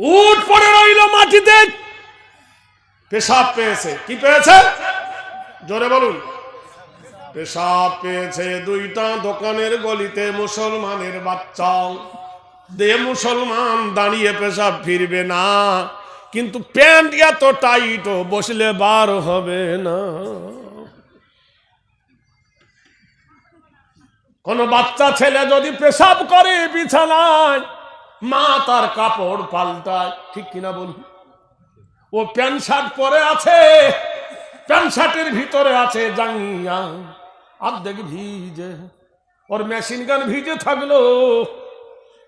উঠ পড়ে রইল মাটিতে। পেশাব পেয়েছে। কি পেয়েছে? জোরে বলুন। পেশাব পেয়েছে দুইটা দোকানের গলিতে মুসলমানের বাচ্চা দে মুসলমান, দাঁড়িয়ে পেশাব ফিরবে না। কিন্তু প্যান্ট এত টাইট বসলে বার হবে না। কোন বাচ্চা ছেলে যদি পেশাব করে বিছানায় মা তার কাপড় পাল্টায়, ঠিক কিনা বলুন? ও প্যান্ট শার্ট পরে আছে, প্যান্ট শার্টের ভিতরে আছে জাঙ্গিয়া অর্ধেক ভিজে। ওর মেশিন গান ভিজে থাকল,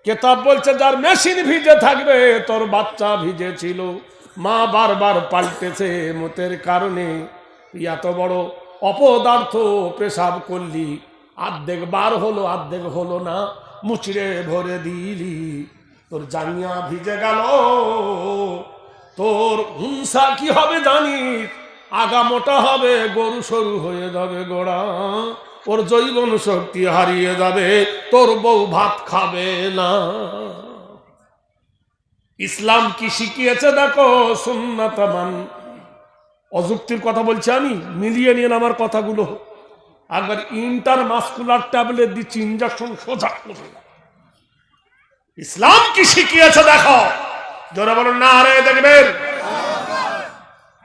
কেতাব বলছে, যার মেশিন ভিজে থাকবে, তোর বাচ্চা ভিজে ছিল। মা বারবার পাল্টেছে মতের কারণে। এত বড় অপদার্থ পেশাব করলি অর্ধেক বার হলো অর্ধেক হলো না, মুচড়ে ভরে দিলি। তোর জাঙ্গিয়া ভিজে গেল। তোর হিংসা কি হবে জানিস? আগা মোটা হবে, গরু সরু হয়ে যাবে গোড়া। ওর জৈবন শক্তি হারিয়ে যাবে, তোর বউ ভাত খাবে না। ইসলাম কি শিখিয়েছে দেখো সুন্নাতামান অযুক্তির কথা বলছি আমি, মিলিয়ে নিয়ে আমার কথাগুলো। একবার ইন্টার মাস্কুলার ট্যাবলেট দিচ্ছি ইঞ্জেকশন সোজা করে। ইসলাম কি শিখিয়েছে দেখো। জোরে বলুন না আরে দেখবেন।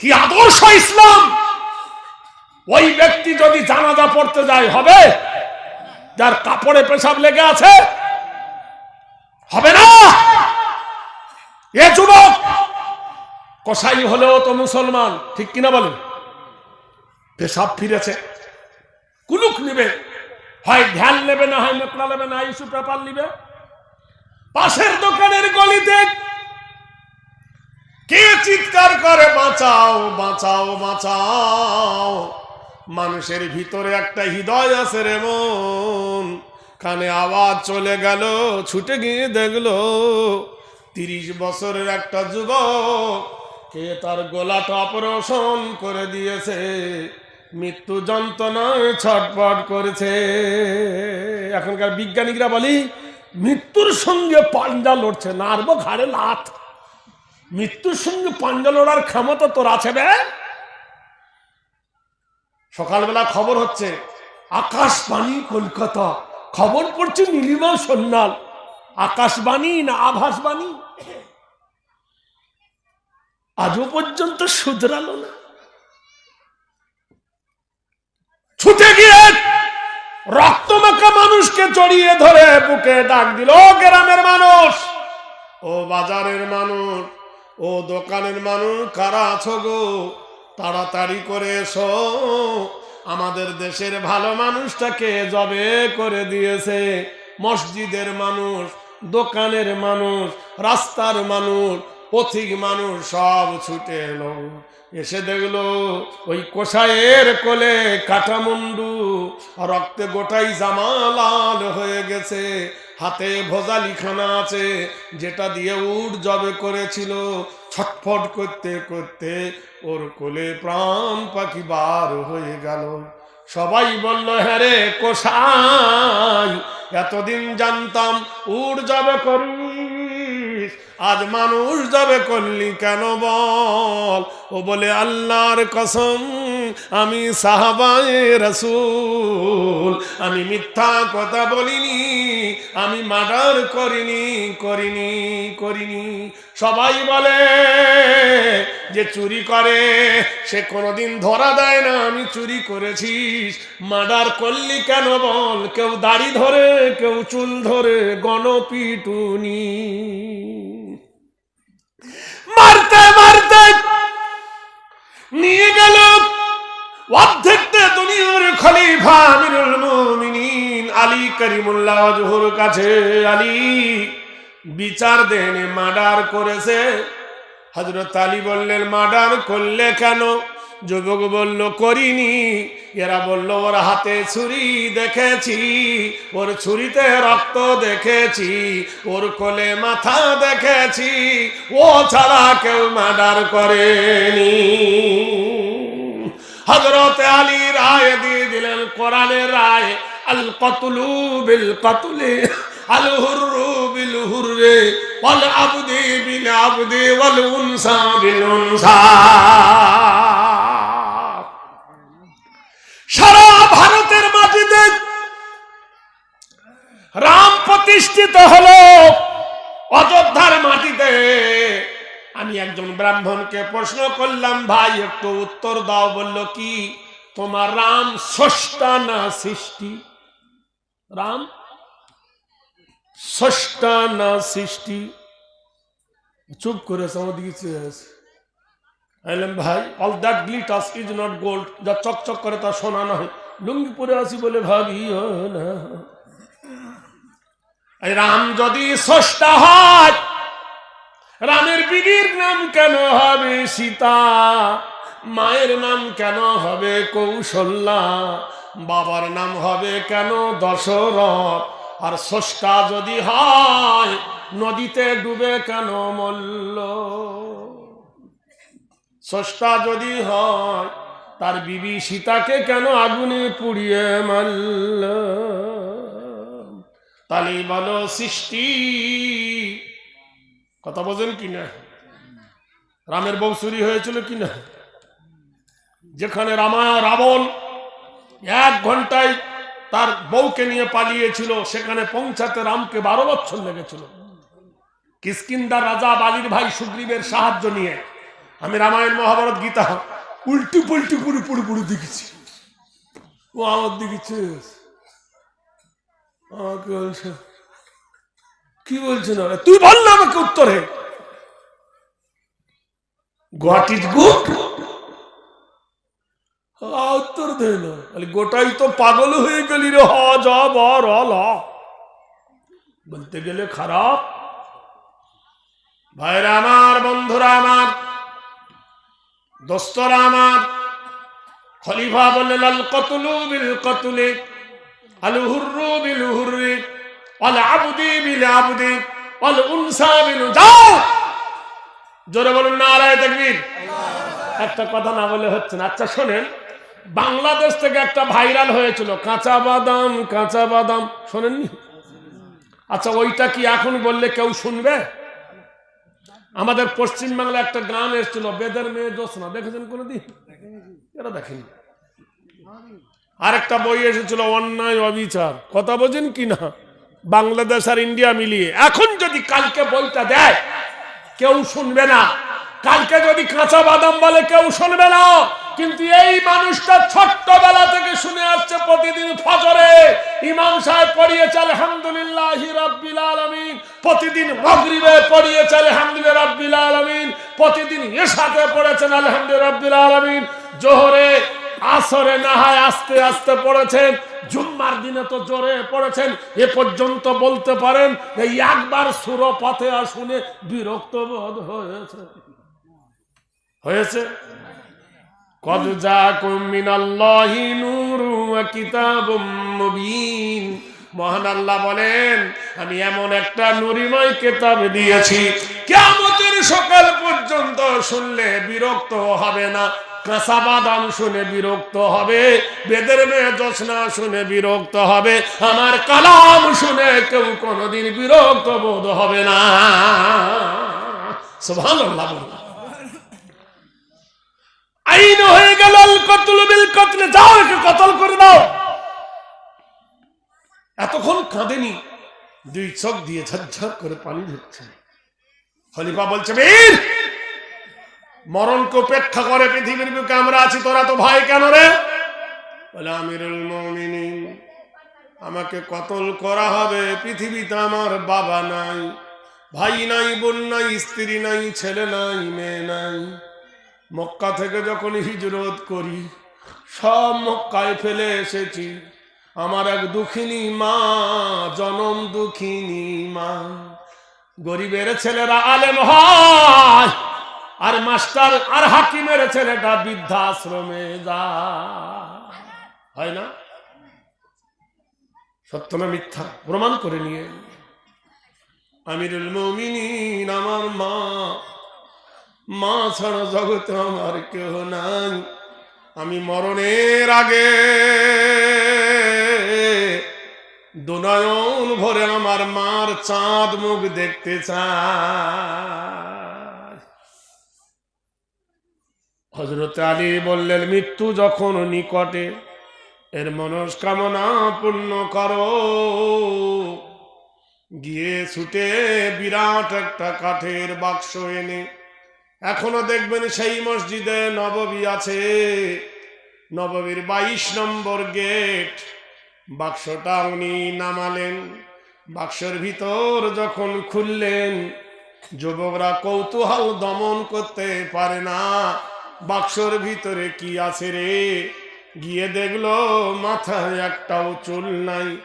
কি আদর্শ ইসলাম? ওই ব্যক্তি যদি জানাজা পড়তে যায়, হবে? যার কাপড়ে পেশাব লেগে আছে, হবে না? এ যুবক, কসাই হলেও তো মুসলমান, ঠিক কিনা বলেন? পেশাব ফিরেছে। কুলুক নিবে। হয় ধ্যান নেবে না, হয় মেকলা নেবে না, ইস্যু পেপার নিবে। পাশের দোকানের গলিতে। কে চিৎকার করে, বাঁচাও বাঁচাও বাঁচাও। মানুষের ভিতরে একটা হৃদয় আছে রে মন। কানে আওয়াজ চলে গেল, ছুটে গিয়ে দেখল তিরিশ বছরের একটা যুবক। কে তার গোলাটা অপারেশন করে দিয়েছে, মৃত্যু যন্ত্রণায় ছটপট করেছে। এখনকার বিজ্ঞানীরা বলি মৃত্যুর সঙ্গে পাঞ্জা লড়ছে নারবো ঘাড়ে লাথ। মৃত্যুর সঙ্গে পাঞ্জা লড়ার ক্ষমতা তোর আছে বে? সকালবেলা খবর হচ্ছে, আকাশবাণী কলকাতা। খবর পড়ছে নীলিমা সন্ন্যাল। আকাশবাণী না আভাসবাণী? আজও পর্যন্ত শুধরালো না ছুটে গিয়ে রক্তমাখা মানুষকে জড়িয়ে ধরে বুকে ডাক দিল, "ও গ্রামের মানুষ, ও বাজারের মানুষ, ও দোকানের মানুষ, কারা আছো গো? তাড়াতাড়ি করে এসো। আমাদের দেশের ভালো মানুষটাকে জবে করে দিয়েছে। মসজিদের মানুষ, দোকানের মানুষ, রাস্তার মানুষ পথিক মানুষ সব ছুটে এলো। এসে দেখল ওই কোষায়ের কোলে কাটামুন্ডু রক্তে গোটাই জামা লাল হয়ে গেছে। হাতে ভোজালিখানা আছে, যেটা দিয়ে উঠ জবে করেছিল। ছটফট করতে করতে ওর কোলে প্রাণ পাখি বার হয়ে গেল। সবাই বলল হ্যাঁ রে কোষাই এতদিন জানতাম উড় যাবে করিস আজ মানুষ যাবে করলি কেন বল? ও বলে, আল্লাহর কসম, আমি সাহাবায়ে রসুল। আমি মিথ্যা কথা বলিনি, আমি মার্ডার করিনি করিনি করিনি। সবাই বলে যে চুরি করে, সে কোনোদিন ধরা দেয় না, আমি চুরি করেছিস মার্ডার করলি কেন বল? কেউ দাড়ি ধরে, কেউ চুল ধরে, গণপিটুনি। অর্ধেকটা দুনিয়ার খলিফা আমিরুল মুমিনিন। আলী করিমুল্লাহ জহুর কাছে আলী বিচার দেনে মার্ডার করেছে। হজরত আলী বললেন, মার্ডার করলে কেন? যুবক বলল, করিনি। এরা বলল, ওর হাতে ছুরি দেখেছি, ওর ছুরিতে রক্ত দেখেছি, ওর কোলে মাথা দেখেছি, ও ছাড়া কেউ মার্ডার করেনি। হজরত আলী রায় দিয়ে দিলেন কোরআনের রায়, আল কতলু বিল কতলে উনসা ভারতের মাটিতে রাম প্রতিষ্ঠিত হলো অযোধ্যার মাটিতে। আমি একজন ব্রাহ্মণকে প্রশ্ন করলাম, ভাই, একটু উত্তর দাও। বলল, কি? তোমার রাম স্রষ্টা না সৃষ্টি? রাম স্রষ্টা না সৃষ্টি? চুপ করে আমার দিকে চেয়ে আছে। আইলাম ভাই all that glitters is not gold যা চকচক করে তা সোনা নয়। লুঙ্গি পরে আসি বলে ভাবি না। রাম যদি স্রষ্টা হয় রামের বিবির নাম কেন হবে সীতা? মায়ের নাম কেন হবে কৌশল্যা? বাবার নাম হবে কেন দশরথ? আর স্রষ্টা যদি হয়, নদীতে ডুবে কেন মল্ল? স্রষ্টা যদি হয়, তার বিবি সীতাকে কেন আগুনে পুড়িয়ে মারল? তাহলে বলো সৃষ্টি কথা বোঝেন কি না? রামের বউ চুরি হয়েছিল কি না? যেখানে রামা রাবণ এক ঘন্টায় তার বউকে নিয়ে পালিয়েছিল, সেখানে পৌঁছাতে রামকে বারো বছর লেগেছিল। কিসকিন্দার রাজা বালির ভাই সুগ্রীবের সাহায্য নিয়ে আমি রামায়ণ মহাভারত গীতা উল্টু পুল্টু পুরু পুরু পুরু দেখেছি। ও আমার দেখেছে আমাকে বলছে কি বলছে না তুই বল না আমাকে উত্তরে। হোয়াট ইজ গুড উত্তর দে গোটাই তো পাগল হয়ে গেলি রে, হ ল। বলতে গেলে খারাপ। ভাইরা আমার, বন্ধুরা আমার, দোস্তরা আমার, খলিফা বললেন আল কতলু বিল কতুলে আল হুররু বিল হুররি আল আবদি বিল আবদি আল উনসা বিল যাও! জোরে বলুন না, আলায় তাকবীর। একটা কথা না বলে হচ্ছে না। আচ্ছা শোনেন, বাংলাদেশ থেকে একটা ভাইরাল হয়েছিল, কাঁচা বাদাম কাঁচা বাদাম, শোনেননি? আচ্ছা ওইটা কি এখন বললে কেউ শুনবে? আমাদের পশ্চিম বাংলা একটা গান এসেছিল, বেদের মেয়ে জোসনা দেখেছেন কোনোদিন? এটা দেখেনি আরেকটা বই এসেছিল, অন্যায় অবিচার। কথা বোঝেন কি না? বাংলাদেশ আর ইন্ডিয়া মিলিয়ে। এখন যদি কালকে বইটা দেয়, কেউ শুনবে না। কালকে যদি কাঁচা বাদাম বলে, কেউ শুনবে না। কিন্তু এই মানুষটা ছোট্টবেলা থেকে শুনে আসছে প্রতিদিন ফজরে। ইমাম সাহেব পড়িয়েছে, আলহামদুলিল্লাহ রাব্বিল আলামিন। প্রতিদিন মাগরিবে পড়িয়েছে, আলহামদুলিল্লাহ রাব্বিল আলামিন। প্রতিদিন এশাতে পড়েছেন, আলহামদুলিল্লাহ রাব্বিল আলামিন। জোহরে আসরে না হয় আস্তে আস্তে পড়েছেন। জুম্মার দিনে তো জোরে পড়েছেন, এ পর্যন্ত বলতে পারেন এই একবার সুর পথে আর শুনে বিরক্ত বোধ হয়েছে। হয়েছে? মহান আল্লাহ বলেন, আমি এমন একটা নুরিময় কিতাব দিয়েছি, কিয়ামতের সকাল পর্যন্ত শুনলে বিরক্ত হবে না। কাঁচা শুনে বিরক্ত হবে, বেদের মেয়ে জোসনা শুনে বিরক্ত হবে, আমার কালাম শুনে কেউ কোনোদিন বিরক্ত বোধ হবে না। সুবহানাল্লাহ আইন হয়ে গেল কতল বিল কতলে যাও একে কতল করে দাও। এতক্ষণ কাঁদেনি, দুই চোখ দিয়ে ঝরঝর করে পানি ঢুকছে। খলিফা বলছে, বীর মরণকে উপেক্ষা করে পৃথিবীর বুকে আমরা আছি, তোরা তো ভাই কেন রে? বলে, আমিরুল মুমিনিন, আমাকে কতল করা হবে? পৃথিবীতে আমার বাবা নাই, ভাই নাই, বোন নাই, স্ত্রী নাই, ছেলে নাই, মেয়ে নাই। মক্কা থেকে যখন হিজরত করি, সব মক্কায় ফেলে এসেছি। আমার এক দুঃখিনী মা, জনম দুঃখিনী মা। গরিবের ছেলেরা আলেম হয়। আর মাস্টার আর হাকিমের ছেলেটা বৃদ্ধাশ্রমে যা হয় না? সত্য না মিথ্যা? প্রমাণ করে নিয়ে। আমিরুল মমিনিন, আমার মা। মা ছাড়া জগতে আমার কেউ নাই। আমি মরণের আগে দুনয়ন ভরে আমার মার চাঁদ মুখ দেখতে চাই। হজরত আলী বললেন, মৃত্যু যখন নিকটে, এর মনস্কামনা পূর্ণ করো। গিয়ে ছুটে বিরাট একটা কাঠের বাক্স এনে, এখনও দেখবেন সেই মসজিদে নববী আছে। নববীর বাইশ নম্বর গেট। বাক্সটা উনি নামালেন। বাক্সের ভিতর যখন খুললেন, যুবকরা কৌতূহল দমন করতে পারে না। বাক্সর ভিতরে কি আছে রে? গিয়ে দেখল মাথায় একটাও চুল নাই,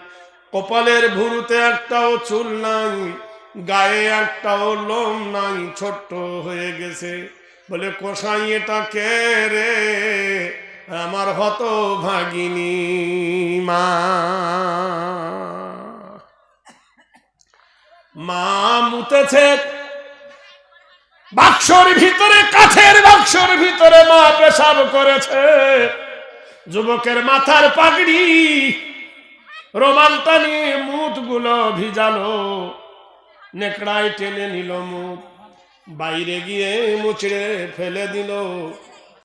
কপালের ভুরুতে একটাও চুল নাই, গায়ে একটাও লোম নাই, ছোট্ট হয়ে গেছে। বলে কোষাই এটা কে রে? আমার হত ভাগিনী মা। মা মুতেছে বাক্সর ভিতরে, কাঠের বাক্সর ভিতরে মা পেশাব করেছে। যুবকের মাথার পাগড়ি রোমাল টানি মুখগুলো ভিজালো। নেকড়ায় টেনে নিল মুখ, বাইরে গিয়ে মুচড়ে ফেলে দিল।